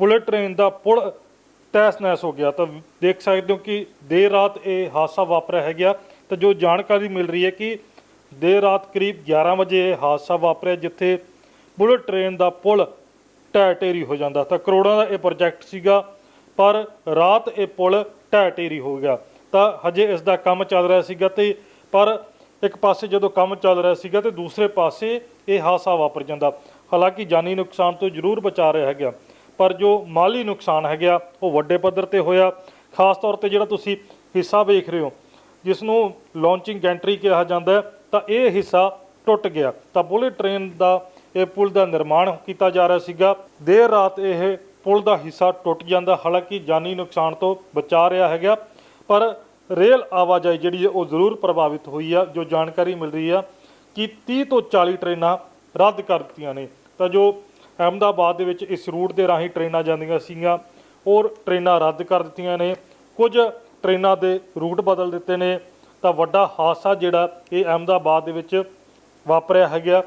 Bullet train ਦਾ ਪੁਲ ਤਹਿਸ ਨਹਿਸ ਹੋ ਗਿਆ। ਤਾਂ ਦੇਖ ਸਕਦੇ ਹੋ ਕਿ ਦੇਰ ਰਾਤ ਇਹ ਹਾਦਸਾ ਵਾਪਰਿਆ ਹੈ ਗਿਆ ਤਾਂ ਜੋ ਜਾਣਕਾਰੀ ਮਿਲ ਰਹੀ ਹੈ ਕਿ ਦੇਰ ਰਾਤ ਕਰੀਬ 11 ਵਜੇ ਇਹ ਹਾਦਸਾ ਵਾਪਰਿਆ, ਜਿੱਥੇ ਬੁਲੇਟ ਟ੍ਰੇਨ ਦਾ ਪੁਲ ਢਹਿ ਢੇਰੀ ਹੋ ਜਾਂਦਾ। ਤਾਂ ਕਰੋੜਾਂ ਦਾ ਇਹ ਪ੍ਰੋਜੈਕਟ ਸੀਗਾ, ਪਰ ਰਾਤ ਇਹ ਪੁਲ ਢਹਿ ਢੇਰੀ ਹੋ ਗਿਆ। ਤਾਂ ਹਜੇ ਇਸ ਦਾ ਕੰਮ ਚੱਲ ਰਿਹਾ ਸੀਗਾ ਤੇ, ਪਰ ਇੱਕ ਪਾਸੇ ਜਦੋਂ ਕੰਮ ਚੱਲ ਰਿਹਾ ਸੀਗਾ ਤੇ ਦੂਸਰੇ ਪਾਸੇ ਇਹ ਹਾਦਸਾ ਵਾਪਰ ਜਾਂਦਾ। ਹਾਲਾਂਕਿ ਜਾਨੀ ਨੁਕਸਾਨ ਤੋਂ ਜ਼ਰੂਰ ਬਚਾ ਰਿਹਾ ਹੈਗਾ। ਪਰ ਜੋ ਮਾਲੀ ਨੁਕਸਾਨ ਹੈਗਾ, ਉਹ ਵੱਡੇ ਪੱਧਰ ਤੇ ਹੋਇਆ। ਖਾਸ ਤੌਰ ਤੇ ਜਿਹੜਾ ਤੁਸੀਂ ਹਿੱਸਾ ਵੇਖ ਰਹੇ ਹੋ ਜਿਸ ਨੂੰ ਲਾਂਚਿੰਗ ਗੈਂਟਰੀ ਕਿਹਾ ਜਾਂਦਾ ਤਾਂ ਇਹ ਹਿੱਸਾ ਟੁੱਟ ਗਿਆ। ਤਾਂ ਬੁਲਟ ਟ੍ਰੇਨ ਦਾ ਇਹ ਪੁਲ ਦਾ ਨਿਰਮਾਣ ਕੀਤਾ ਜਾ ਰਿਹਾ ਸੀਗਾ। ਦੇਰ ਰਾਤ ਇਹ ਪੁਲ ਦਾ ਹਿੱਸਾ ਟੁੱਟ ਜਾਂਦਾ, ਹਾਲਾਂਕਿ ਜਾਨੀ ਨੁਕਸਾਨ ਤੋਂ ਬਚਾ ਰਿਹਾ ਹੈਗਾ। ਪਰ ਰੇਲ ਆਵਾਜਾਈ ਜਿਹੜੀ ਹੈ, ਉਹ ਜ਼ਰੂਰ ਪ੍ਰਭਾਵਿਤ ਹੋਈ ਆ, ਜੋ ਜਾਣਕਾਰੀ ਮਿਲ ਰਹੀ ਆ ਕਿ 30 ਤੋਂ 40 ਟ੍ਰੇਨਾਂ ਰੱਦ ਕਰ ਦਿੱਤੀਆਂ ਨੇ। ਤਾਂ ਜੋ ਅਹਿਮਦਾਬਾਦ ਦੇ ਵਿੱਚ ਇਸ ਰੂਟ ਦੇ ਰਾਹੀਂ ਟ੍ਰੇਨਾਂ ਜਾਂਦੀਆਂ ਸੀਗੀਆਂ ਔਰ ਟ੍ਰੇਨਾਂ ਰੱਦ ਕਰ ਦਿੱਤੀਆਂ ਨੇ। ਕੁਝ ਟ੍ਰੇਨਾਂ ਦੇ ਰੂਟ ਬਦਲ ਦਿੱਤੇ ਨੇ। ਤਾਂ ਵੱਡਾ ਹਾਦਸਾ ਜਿਹੜਾ ਇਹ ਅਹਿਮਦਾਬਾਦ ਦੇ ਵਿੱਚ ਵਾਪਰਿਆ ਹੈਗਾ।